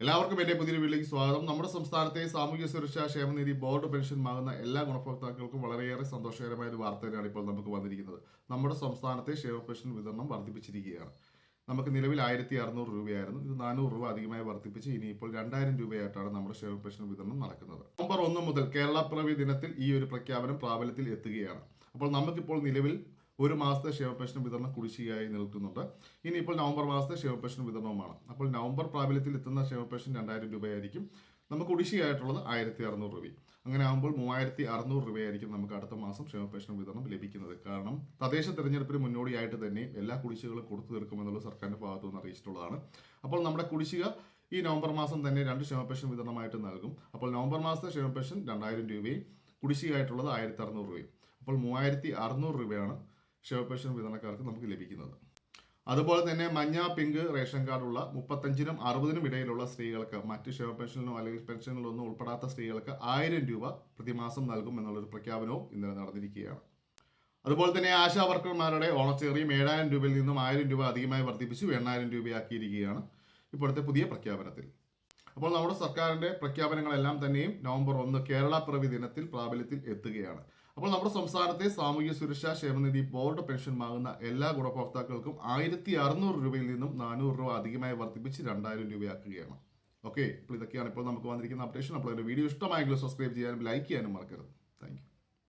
എല്ലാവർക്കും എന്റെ പുതിയ വീട്ടിലേക്ക് സ്വാഗതം. നമ്മുടെ സംസ്ഥാനത്തെ സാമൂഹ്യ സുരക്ഷാ ക്ഷേമനിധി ബോർഡ് പെൻഷൻ വാങ്ങുന്ന എല്ലാ ഗുണഭോക്താക്കൾക്കും വളരെയേറെ സന്തോഷകരമായ ഒരു വാർത്ത തന്നെയാണ് ഇപ്പോൾ നമുക്ക് വന്നിരിക്കുന്നത്. നമ്മുടെ സംസ്ഥാനത്തെ ക്ഷേമ പെൻഷൻ വിതരണം വർദ്ധിപ്പിച്ചിരിക്കുകയാണ്. നമുക്ക് നിലവിൽ ആയിരത്തി അറുന്നൂറ് രൂപയായിരുന്നു. ഇത് നാനൂറ് രൂപ അധികമായി വർദ്ധിപ്പിച്ച് ഇനിയിപ്പോൾ രണ്ടായിരം രൂപയായിട്ടാണ് നമ്മുടെ ക്ഷേമ പെൻഷൻ വിതരണം നടക്കുന്നത്. നവംബർ ഒന്ന് മുതൽ കേരള പിറവി ദിനത്തിൽ ഈ ഒരു പ്രഖ്യാപനം പ്രാബല്യത്തിൽ എത്തുകയാണ്. അപ്പോൾ നമുക്കിപ്പോൾ നിലവിൽ ഒരു മാസത്തെ ക്ഷേമ പെൻഷൻ വിതരണം കുടിശ്ശികയായി നിൽക്കുന്നുണ്ട്. ഇനിയിപ്പോൾ നവംബർ മാസത്തെ ക്ഷേമ പെൻഷൻ വിതരണവുമാണ്. അപ്പോൾ നവംബർ പ്രാബല്യത്തിൽ എത്തുന്ന ക്ഷേമ പെൻഷൻ രണ്ടായിരം രൂപയായിരിക്കും. നമുക്ക് കുടിശ്ശികയായിട്ടുള്ളത് ആയിരത്തി അറുന്നൂറ് രൂപ. അങ്ങനെ ആകുമ്പോൾ മൂവായിരത്തി അറുന്നൂറ് രൂപയായിരിക്കും നമുക്ക് അടുത്ത മാസം ക്ഷേമ പെൻഷൻ വിതരണം ലഭിക്കുന്നത്. കാരണം തദ്ദേശ തെരഞ്ഞെടുപ്പിന് മുന്നോടിയായിട്ട് തന്നെ എല്ലാ കുടിശ്ശികളും കൊടുത്തു തീർക്കുമെന്നുള്ള സർക്കാരിന്റെ ഭാഗത്തു നിന്ന് അറിയിച്ചിട്ടുള്ളതാണ്. അപ്പോൾ നമ്മുടെ കുടിശ്ശിക ഈ നവംബർ മാസം തന്നെ രണ്ട് ക്ഷേമ പെൻഷൻ വിതരണമായിട്ട് നൽകും. അപ്പോൾ നവംബർ മാസത്തെ ക്ഷേമ പെൻഷൻ രണ്ടായിരം രൂപയും കുടിശ്ശികയായിട്ടുള്ളത് ആയിരത്തി അറുന്നൂറ് രൂപയും. അപ്പോൾ മൂവായിരത്തി അറുന്നൂറ് രൂപയാണ് ക്ഷേമ വിതരണക്കാർക്ക് നമുക്ക് ലഭിക്കുന്നത്. അതുപോലെ തന്നെ മഞ്ഞ പിങ്ക് റേഷൻ കാർഡുള്ള മുപ്പത്തഞ്ചിനും അറുപതിനും ഇടയിലുള്ള സ്ത്രീകൾക്ക് മറ്റ് ക്ഷേമ പെൻഷനിലോ അല്ലെങ്കിൽ പെൻഷനിലോ ഒന്നും ഉൾപ്പെടാത്ത സ്ത്രീകൾക്ക് ആയിരം രൂപ പ്രതിമാസം നൽകും എന്നുള്ളൊരു പ്രഖ്യാപനവും ഇന്നലെ നടന്നിരിക്കുകയാണ്. അതുപോലെ തന്നെ ആശാ വർക്കർമാരുടെ ഓണച്ചേറിയും ഏഴായിരം രൂപയിൽ നിന്നും ആയിരം രൂപ അധികമായി വർദ്ധിപ്പിച്ചു എണ്ണായിരം രൂപയാക്കിയിരിക്കുകയാണ് ഇപ്പോഴത്തെ പുതിയ പ്രഖ്യാപനത്തിൽ. അപ്പോൾ നമ്മുടെ സർക്കാരിന്റെ പ്രഖ്യാപനങ്ങളെല്ലാം തന്നെയും നവംബർ ഒന്ന് കേരള പിറവി ദിനത്തിൽ പ്രാബല്യത്തിൽ എത്തുകയാണ്. അപ്പോൾ നമ്മുടെ സംസ്ഥാനത്തെ സാമൂഹ്യ സുരക്ഷാ ക്ഷേമനിധി ബോർഡ് പെൻഷൻ വാങ്ങുന്ന എല്ലാ ഗുണഭോക്താക്കൾക്കും ആയിരത്തി അറുന്നൂറ് രൂപയിൽ നിന്നും നാനൂറ് രൂപ അധികമായി വർദ്ധിപ്പിച്ച് രണ്ടായിരം രൂപയാക്കുകയാണ്. ഓക്കെ അപ്പോൾ ഇതൊക്കെയാണ് ഇപ്പോൾ നമുക്ക് വന്നിരിക്കുന്ന അപ്ഡേഷൻ അപ്പോൾ ഒരു വീഡിയോ ഇഷ്ടമായെങ്കിൽ സബ്സ്ക്രൈബ് ചെയ്യാനും ലൈക്ക് ചെയ്യാനും മറക്കരുത്. താങ്ക്